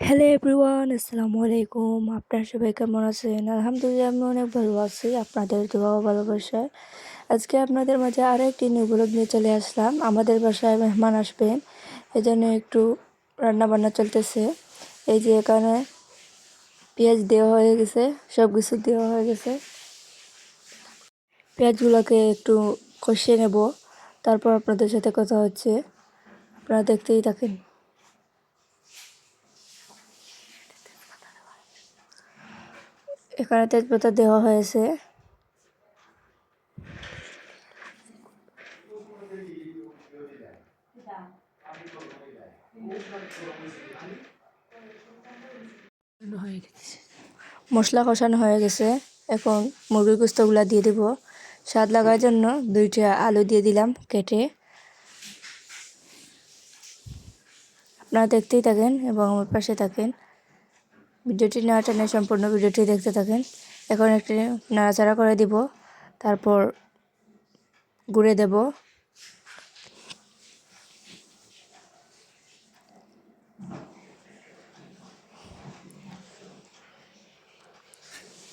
Hello everyone আসসালামু আলাইকুম আপনার সবাই কেমন আছেন? আলহামদুলিল্লাহ, আমি অনেক ভালো আছি। আপনাদের দোয়া ভালোবাসায় আজকে আপনাদের মাঝে আরও একটি নিউ ব্লগ নিয়ে চলে আসলাম। আমাদের বাসায় মেহমান আসবেন। এই জন্য একটু রান্না বান্না চলতেছে। এই যে এখানে পেঁয়াজ দেওয়া হয়ে গেছে সব কিছু দেওয়া হয়ে গেছে। পেঁয়াজগুলোকে একটু কষিয়ে নেব। তারপর আপনাদের সাথে কথা হচ্ছে। আপনারা দেখতেই থাকেন। এখানে তেজপাতা দেওয়া হয়েছে। মশলা কষানো হয়ে গেছে। এখন মুরগির গুস্তগুলা দিয়ে দেব। স্বাদ লাগার জন্য দুইটা আলু দিয়ে দিলাম কেটে। আপনারা দেখতেই থাকেন এবং আমার পাশে থাকেন। ভিডিওটি না টেনে সম্পূর্ণ ভিডিওটি দেখতে থাকেন। এখন একটি নাড়াচাড়া করে দিব, তারপর গুঁড়ে দেব।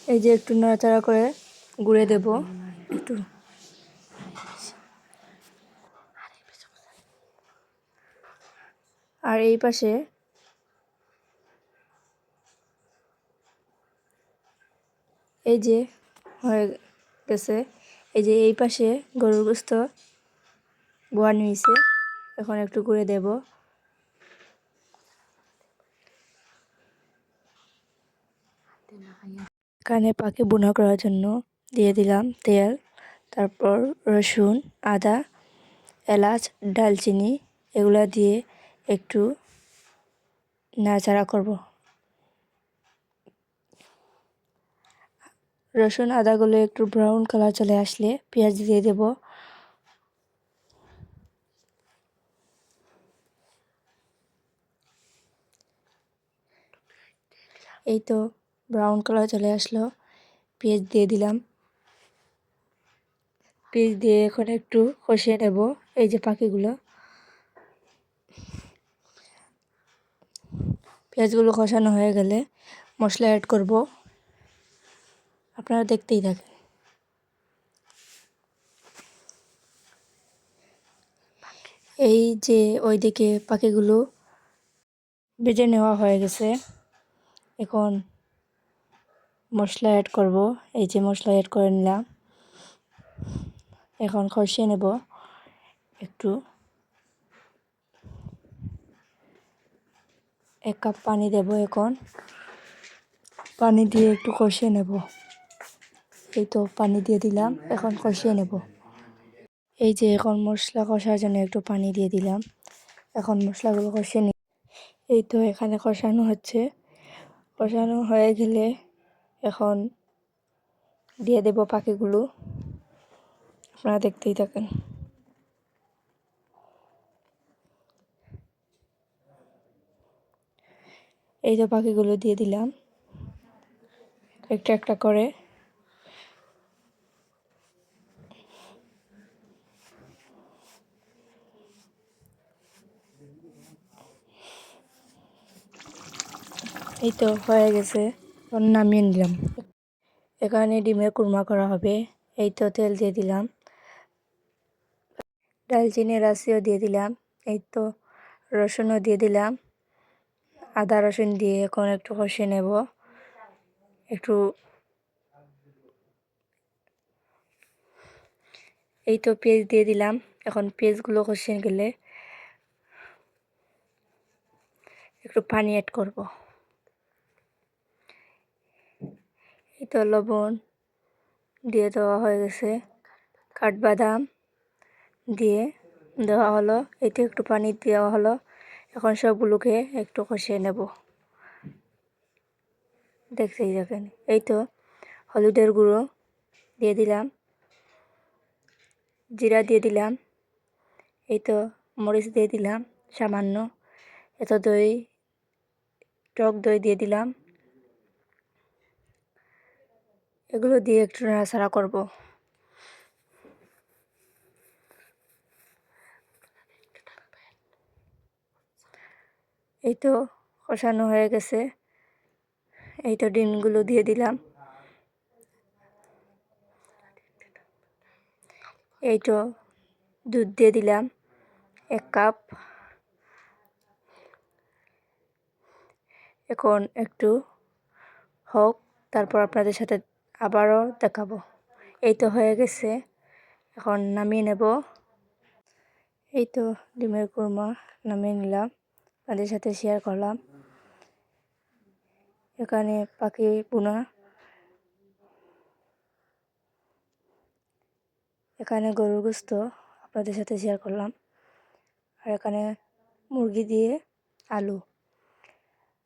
এই যে একটু নাড়াচাড়া করে গুঁড়ে দেব। একটু। আর এই পাশে এই যে হয়ে গেছে, এই যে এই পাশে গরুর গোস্ত বোয়া নিয়েছে এখন একটু করে দেব। কানে পাখি বোনা করার জন্য দিয়ে দিলাম তেল, তারপর রসুন, আদা, এলাচ, ডালচিনি, এগুলো দিয়ে একটু নাড়াচাড়া করব। রসুন আদাগুলো একটু ব্রাউন কালার চলে আসলে পেঁয়াজ দিয়ে দেব। এই তো ব্রাউন কালার চলে আসলো, পেঁয়াজ দিয়ে দিলাম। পেঁয়াজ দিয়ে এখন একটু কষিয়ে নেব, এই যে পাখিগুলো। পেঁয়াজগুলো কষানো হয়ে গেলে মশলা অ্যাড করব। আপনারা দেখতেই থাকেন। এই যে ওইদিকে পাখিগুলো বেজে নেওয়া হয়ে গেছে। এখন মশলা অ্যাড করব। এই যে মশলা অ্যাড করে নিলাম। এখন কষিয়ে নেব একটু। এক কাপ পানি দেব এখন। পানি দিয়ে একটু কষিয়ে নেব। এই তো পানি দিয়ে দিলাম, এখন কষিয়ে নেব। এই যে এখন মশলা কষার জন্য একটু পানি দিয়ে দিলাম, এখন মশলাগুলো কষিয়ে নি এই তো এখানে কষানো হচ্ছে। কষানো হয়ে গেলে এখন দিয়ে দেব পাখিগুলো। আপনারা দেখতেই থাকেন। এই তো পাখিগুলো দিয়ে দিলাম। একটা একটা করে। এই তো হয়ে গেছে। নামিয়ে নিলাম। এখানে ডিমের কুরমা করা হবে। এই তো তেল দিয়ে দিলাম। ডালচিনি রাশিও দিয়ে দিলাম। এই তো রসুনও দিয়ে দিলাম। আদা, রসুন দিয়ে এখন একটু কষিয়ে নেব। একটু এই তো পেঁয়াজ দিয়ে দিলাম। এখন পেঁয়াজগুলো কষিয়ে গেলে একটু পানি অ্যাড করব। তো লবণ দিয়ে দেওয়া হয়ে গেছে। কাঠবাদাম দিয়ে দেওয়া হলো। এতে একটু পানি দেওয়া হলো। এখন সবগুলোকে একটু কষিয়ে নেব। দেখতেই দেখেন এই তো হলুদের গুঁড়ো দিয়ে দিলাম। জিরা দিয়ে দিলাম। এই তো মরিচ দিয়ে দিলাম। সামান্য এত দই, টক দই দিয়ে দিলাম। এগুলো দিয়ে একটু নাড়াচাড়া করব। এই তো কষানো হয়ে গেছে। এই তো ডিমগুলো দিয়ে দিলাম। এই তো দুধ দিয়ে দিলাম এক কাপ। এখন একটু হোক, তারপর আপনাদের সাথে আবারও দেখাবো। এই তো হয়ে গেছে। এখন নামিয়ে নেব। এই তো ডিমের কুরমা নামিয়ে নিলাম। আপনাদের সাথে শেয়ার করলাম। এখানে পাখি বোনা। এখানে গরুর গোস্ত আপনাদের সাথে শেয়ার করলাম। আর এখানে মুরগি দিয়ে আলু।